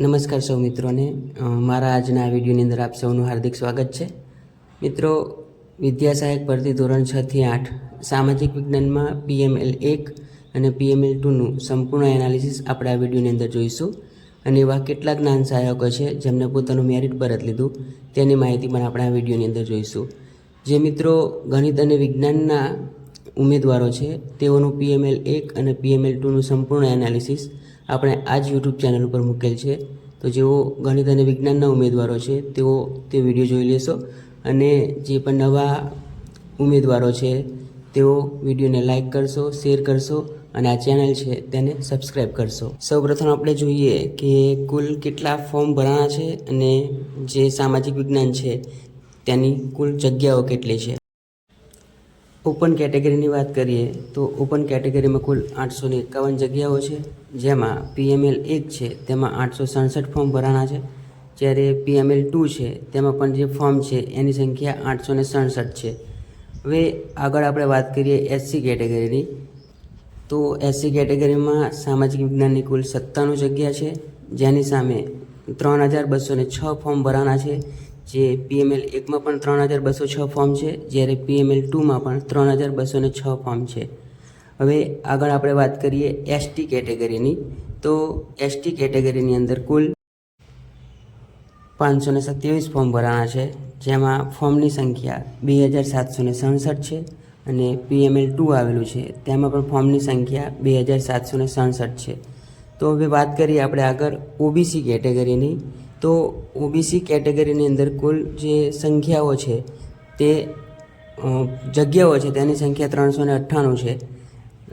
નમસ્કાર સૌ મિત્રોને. મારા આજના આ વિડીયોની અંદર આપ સૌનું હાર્દિક સ્વાગત છે. મિત્રો, વિદ્યા સહાયક ભરતી ધોરણ છ થી આઠ, સામાજિક વિજ્ઞાનમાં પીએમએલ એક અને પીએમએલ ટુનું સંપૂર્ણ એનાલિસિસ આપણે આ વિડીયોની અંદર જોઈશું. અને એવા કેટલા જ્ઞાન સહાયકો છે જેમને પોતાનું મેરિટ પરત લીધું, તેની માહિતી પણ આપણે આ વિડીયોની અંદર જોઈશું. જે મિત્રો ગણિત અને વિજ્ઞાનના ઉમેદવારો છે, તેઓનું પીએમએલ એક અને પીએમએલ ટુનું સંપૂર્ણ એનાલિસિસ આપણે આ જ યુટ્યુબ ચેનલ ઉપર મૂકેલ છે. તો જેઓ ગણિત અને વિજ્ઞાનના ઉમેદવારો છે, તેઓ તે વીડિયો જોઈ લેશો. અને જે પણ નવા ઉમેદવારો છે, તેઓ વિડીયોને લાઇક કરશો શેર કરશો અને આ ચેનલ છે તેને સબસ્ક્રાઈબ કરશો. સૌપ્રથમ આપણે જોઈએ કે કુલ કેટલા ફોર્મ ભરાણા છે અને જે સામાજિક વિજ્ઞાન છે, તેની કુલ જગ્યાઓ કેટલી છે. ઓપન કેટેગરીની વાત કરીએ, તો ઓપન કેટેગરીમાં કુલ આઠસો ને એકાવન જગ્યાઓ છે, જેમાં પીએમએલ એક છે, તેમાં આઠસો સડસઠ ફોર્મ ભરાણા છે. જ્યારે પીએમએલ ટુ છે, તેમાં પણ જે ફોર્મ છે, એની સંખ્યા આઠસો ને સડસઠ છે. હવે આગળ આપણે વાત કરીએ એસસી કેટેગરીની. તો એસસી કેટેગરીમાં સામાજિક વિજ્ઞાનની કુલ સત્તાણું જગ્યા છે, જેની સામે ત્રણ હજાર બસો છ ફોર્મ ભરાના છે. જે પીએમએલ એકમાં પણ ત્રણ હજાર બસો છ ફોર્મ છે, જ્યારે પીએમએલ ટુમાં પણ ત્રણ હજાર બસો ને છ ફોર્મ છે. હવે આગળ આપણે વાત કરીએ એસટી કેટેગરીની તો એસટી કેટેગરીની અંદર કુલ પાંચસો ને સત્યાવીસ ફોર્મ ભરાણા છે, જેમાં ફોર્મની સંખ્યા બે હજાર સાતસો ને સડસઠ છે અને પીએમએલ ટુ આવેલું છે, તેમાં પણ ફોર્મની સંખ્યા બે હજાર સાતસો ને સડસઠ છે. તો હવે વાત કરીએ આપણે આગળ ઓબીસી કેટેગરીની તો ઓબીસી કેટેગરીની અંદર કુલ જે સંખ્યાઓ છે તે જગ્યાઓ છે તેની સંખ્યા ત્રણસો ને અઠ્ઠાણું છે.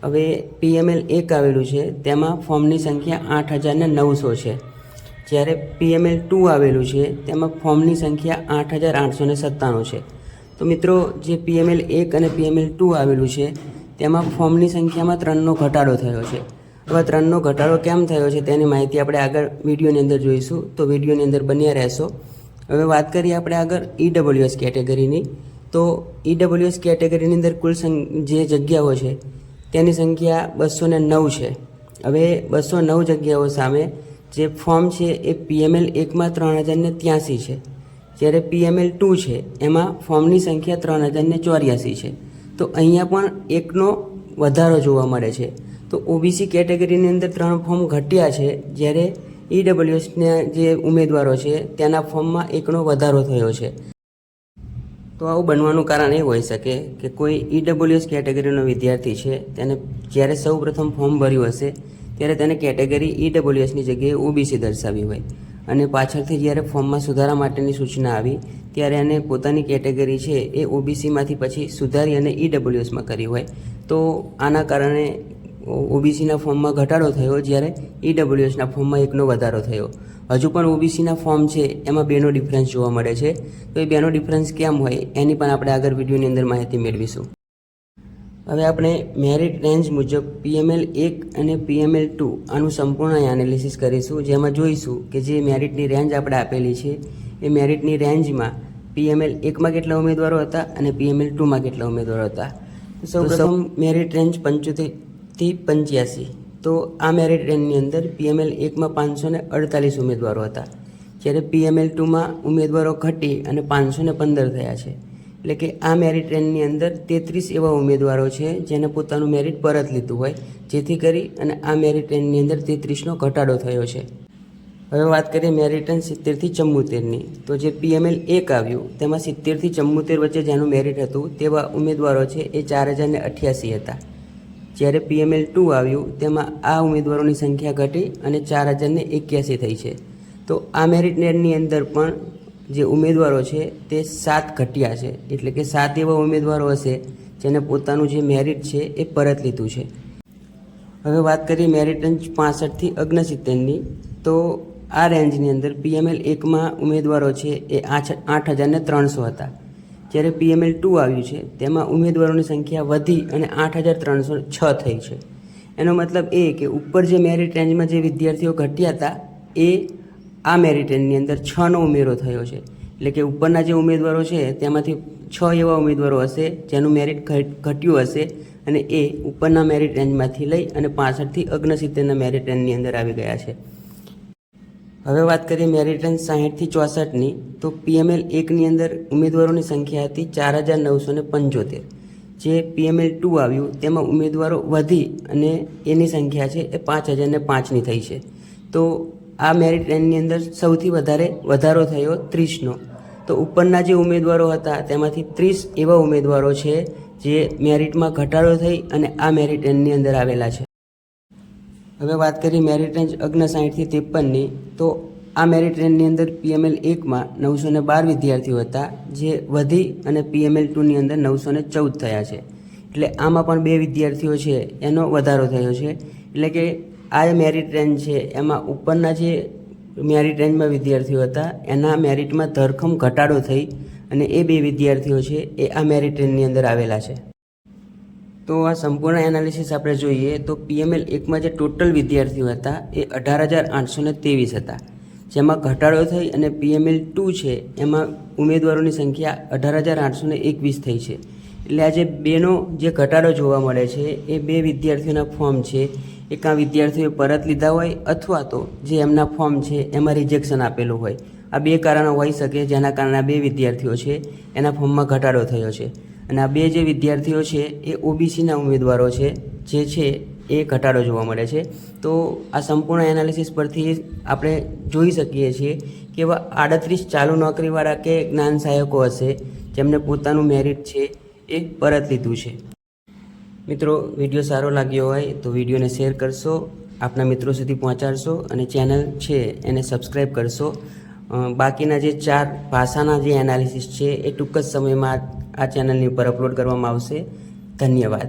હવે પીએમએલ એક આવેલું છે, તેમાં ફોર્મની સંખ્યા આઠ હજાર નવસો છે. જ્યારે પીએમએલ ટુ આવેલું છે, તેમાં ફોર્મની સંખ્યા આઠ હજાર આઠસો ને સત્તાણું છે. તો મિત્રો, જે પીએમએલ એક અને પીએમએલ ટુ આવેલું છે, તેમાં ફોર્મની સંખ્યામાં ત્રણનો ઘટાડો થયો છે. ત્રણનો ઘટાડો કેમ થયો છે તેની માહિતી આપણે આગળ વિડીયોની અંદર જોઈશું. તો વિડીયોની અંદર બન્યા રહેશો. હવે વાત કરીએ આપણે આગળ ઈડબ્લ્યુએસ કેટેગરીની. તો ઈડબ્લ્યુએસ કેટેગરીની અંદર કુલ જે જગ્યાઓ છે, તેની સંખ્યા બસો ને નવ છે. હવે બસો નવ જગ્યાઓ સામે જે ફોર્મ છે એ પીએમએલ એકમાં ત્રણ હજારને ત્યાંસી છે. જ્યારે પીએમએલ ટુ છે, એમાં ફોર્મની સંખ્યા ત્રણ હજારને ચોર્યાસી છે. તો અહીંયા પણ એકનો વધારો જોવા મળે છે. તો ઓબીસી કેટેગરીની અંદર ત્રણ ફોર્મ ઘટ્યા છે. જ્યારે ઈડબ્લ્યુએસના જે ઉમેદવારો છે તેના ફોર્મમાં એકનો વધારો થયો છે. તો આવું બનવાનું કારણ એ હોઈ શકે કે કોઈ ઈડબ્લ્યુએસ કેટેગરીનો વિદ્યાર્થી છે, તેને જ્યારે સૌ પ્રથમ ફોર્મ ભર્યું હશે, ત્યારે તેને કેટેગરી ઈડબ્લ્યુએસની જગ્યાએ ઓબીસી દર્શાવી હોય. અને પાછળથી જ્યારે ફોર્મમાં સુધારા માટેની સૂચના આવી, ત્યારે એને પોતાની કેટેગરી છે એ ઓબીસીમાંથી પછી સુધારી અને ઈડબ્લ્યુએસમાં કરી હોય. તો આના કારણે ઓબીસીના ફોર્મમાં ઘટાડો થયો જ્યારે ઈડબ્લ્યુએસના ફોર્મમાં એકનો વધારો થયો. હજુ પણ ઓબીસીના ફોર્મ છે એમાં બેનો ડિફરન્સ જોવા મળે છે. તો એ બેનો ડિફરન્સ કેમ હોય એની પણ આપણે આગળ વિડીયોની અંદર માહિતી મેળવીશું. હવે આપણે મેરિટ રેન્જ મુજબ પીએમએલ એક અને પીએમએલ ટુ આનું સંપૂર્ણ એનાલિસિસ કરીશું જેમાં જોઈશું કે જે મેરિટની રેન્જ આપણે આપેલી છે એ મેરિટની રેન્જમાં પીએમએલ એકમાં કેટલા ઉમેદવારો હતા અને પીએમએલ ટુમાં કેટલા ઉમેદવારો હતા. સૌ પ્રથમ મેરિટ રેન્જ પંચોતેરથી પંચ્યાસી. તો આ મેરિટ રેન્જની અંદર પીએમએલ એકમાં પાંચસો ને અડતાલીસ ઉમેદવારો હતા. જ્યારે પીએમએલ ટુમાં ઉમેદવારો ઘટી અને પાંચસો ને પંદર થયા છે. એટલે કે આ મેરિટ રેન્જની અંદર તેત્રીસ એવા ઉમેદવારો છે જેને પોતાનું મેરિટ પરત લીધું હોય, જેથી કરી અને આ મેરિટ રેન્જની અંદર તેત્રીસનો ઘટાડો થયો છે. હવે વાત કરીએ મેરિટ રેન્જ સિત્તેરથી ચમ્મોતેરની તો જે પીએમએલ એક આવ્યું, તેમાં સિત્તેરથી ચમ્મોતેર વચ્ચે જેનું મેરિટ હતું, તેવા ઉમેદવારો છે એ ચાર હજારને અઠ્યાસી હતા. જ્યારે પીએમએલ ટુ આવ્યું, તેમાં આ ઉમેદવારોની સંખ્યા ઘટી અને ચાર હજારને એક્યાસી થઈ છે. તો આ મેરિટ રેન્જની અંદર પણ જે ઉમેદવારો છે, તે સાત ઘટ્યા છે. એટલે કે સાત એવા ઉમેદવારો હશે, જેને પોતાનું જે મેરિટ છે, એ પરત લીધું છે. હવે વાત કરીએ મેરિટ રેન્જ પાસઠથી અગ્નસિત્તેરની તો આ રેન્જની અંદર પીએમએલ એકમાં ઉમેદવારો છે, એ આઠ આઠ હજારને ત્રણસો હતા. જ્યારે પીએમએલ ટુ આવ્યું છે. તેમાં ઉમેદવારોની સંખ્યા વધી અને આઠ હજાર ત્રણસો છ થઈ છે. એનો મતલબ એ કે ઉપર જે મેરિટ રેન્જમાં જે વિદ્યાર્થીઓ ઘટ્યા હતા, એ આ મેરિટ રેન્જની અંદર છનો ઉમેરો થયો છે. એટલે કે ઉપરના જે ઉમેદવારો છે, તેમાંથી છ એવા ઉમેદવારો હશે જેનું મેરિટ ઘટ્યું હશે અને એ ઉપરના મેરિટ રેન્જમાંથી લઈ અને પાસઠથી ઓગણસિત્તેરના મેરિટ રેન્જની અંદર આવી ગયા છે. હવે વાત કરીએ મેરિટ રેન્ક સાહીઠથી ચોસઠની, તો પીએમએલ એકની અંદર ઉમેદવારોની સંખ્યા હતી ચાર હજાર નવસો ને પંચોતેર. જે પીએમએલ ટુ આવ્યું, તેમાં ઉમેદવારો વધી અને એની સંખ્યા છે એ પાંચ હજાર ને પાંચની થઈ છે. તો આ મેરિટ અંદર સૌથી વધારે વધારો થયો ત્રીસનો. તો ઉપરના જે ઉમેદવારો હતા, તેમાંથી ત્રીસ એવા ઉમેદવારો છે જે મેરિટમાં ઘટાડો થઈ અને આ મેરિટ એનની અંદર આવેલા છે. હવે વાત કરીએ મેરિટ રેન્જ ઓગણસાઠથી ત્રેપનની, તો આ મેરિટ રેન્જની અંદર પીએમએલ એકમાં નવસો ને બાર વિદ્યાર્થીઓ હતા, જે વધી અને પીએમએલ ટુની અંદર નવસો ને ચૌદ થયા છે. એટલે આમાં પણ બે વિદ્યાર્થીઓ છે, એનો વધારો થયો છે. એટલે કે આ મેરિટ રેન્જ છે, એમાં ઉપરના જે મેરિટ રેન્જમાં વિદ્યાર્થીઓ હતા, એના મેરિટમાં ધરખમ ઘટાડો થઈ અને એ બે વિદ્યાર્થીઓ છે, એ આ મેરિટ રેન્જની અંદર આવેલા છે. તો આ સંપૂર્ણ એનાલિસિસ આપણે જોઈએ તો પીએમએલ એકમાં જે ટોટલ વિદ્યાર્થીઓ હતા એ અઢાર હજાર આઠસો ને ત્રેવીસ હતા. જેમાં ઘટાડો થઈ અને પીએમએલ ટુ છે, એમાં ઉમેદવારોની સંખ્યા અઢાર હજાર આઠસો ને એકવીસ થઈ છે. એટલે આજે બેનો જે ઘટાડો જોવા મળે છે, એ બે વિદ્યાર્થીઓના ફોર્મ છે. એ કાં વિદ્યાર્થીઓએ પરત લીધા હોય અથવા તો જે એમના ફોર્મ છે, એમાં રિજેક્શન આપેલું હોય. આ બે કારણો હોઈ શકે, જેના કારણે આ બે વિદ્યાર્થીઓ છે, એના ફોર્મમાં ઘટાડો થયો છે. અને આ બે જે વિદ્યાર્થીઓ છે, એ ઓબીસીના ઉમેદવારો છે, જે છે, એ ઘટાડો જોવા મળે છે. તો આ સંપૂર્ણ એનાલિસિસ પરથી આપણે જોઈ શકીએ છીએ કે આડત્રીસ ચાલુ નોકરીવાળા કે જ્ઞાન સહાયકો હશે, જેમને પોતાનું મેરિટ છે, એ પરત લીધું છે. મિત્રો, વીડિયો સારો લાગ્યો હોય તો વિડીયોને શેર કરશો, આપના મિત્રો સુધી પહોંચાડશો અને ચેનલ છે, એને સબસ્ક્રાઈબ કરશો. બાકીના જે ચાર ભાષાના જે એનાલિસિસ છે, એ ટૂંક જ સમયમાં આ ચેનલની ઉપર અપલોડ કરવામાં આવશે. ધન્યવાદ.